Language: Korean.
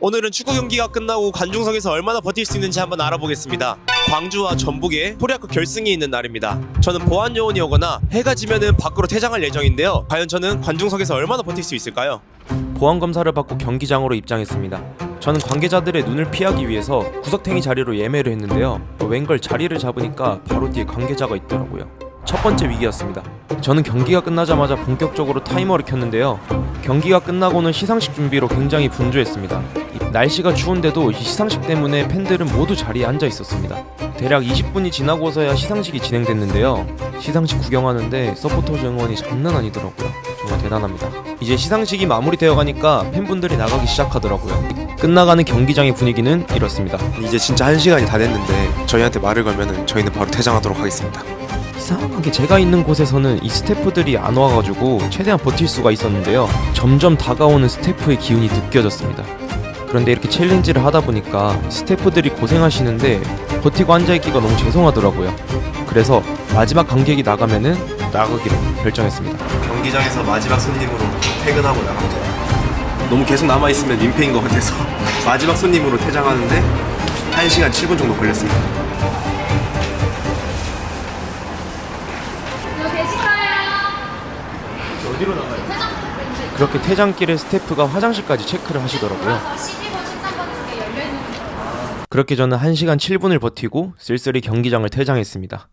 오늘은 축구 경기가 끝나고 관중석에서 얼마나 버틸 수 있는지 한번 알아보겠습니다. 광주와 전북의 코리아컵 결승이 있는 날입니다. 저는 보안 요원이 오거나 해가 지면은 밖으로 퇴장할 예정인데요. 과연 저는 관중석에서 얼마나 버틸 수 있을까요? 보안 검사를 받고 경기장으로 입장했습니다. 저는 관계자들의 눈을 피하기 위해서 구석탱이 자리로 예매를 했는데요. 웬걸 자리를 잡으니까 바로 뒤에 관계자가 있더라고요. 첫 번째 위기였습니다. 저는 경기가 끝나자마자 본격적으로 타이머를 켰는데요. 경기가 끝나고는 시상식 준비로 굉장히 분주했습니다. 이 날씨가 추운데도 이 시상식 때문에 팬들은 모두 자리에 앉아 있었습니다. 대략 20분이 지나고서야 시상식이 진행됐는데요. 시상식 구경하는데 서포터즈 응원이 장난 아니더라고요. 정말 대단합니다. 이제 시상식이 마무리되어 가니까 팬분들이 나가기 시작하더라고요. 끝나가는 경기장의 분위기는 이렇습니다. 이제 진짜 한 시간이 다 됐는데 저희한테 말을 걸면은 저희는 바로 퇴장하도록 하겠습니다. 이상하게 제가 있는 곳에서는 이 스태프들이 안 와가지고 최대한 버틸 수가 있었는데요. 점점 다가오는 스태프의 기운이 느껴졌습니다. 그런데 이렇게 챌린지를 하다 보니까 스태프들이 고생하시는데 버티고 앉아있기가 너무 죄송하더라고요. 그래서 마지막 관객이 나가면은 나가기로 결정했습니다. 경기장에서 마지막 손님으로 퇴근하고 나갑니다. 너무 계속 남아 있으면 민폐인 것 같아서 마지막 손님으로 퇴장하는데 1시간 7분 정도 걸렸습니다. 그렇게 퇴장길에 스태프가 화장실까지 체크를 하시더라고요. 12번, 13번 쪽에 열려있는 그렇게 저는 1시간 7분을 버티고 쓸쓸히 경기장을 퇴장했습니다.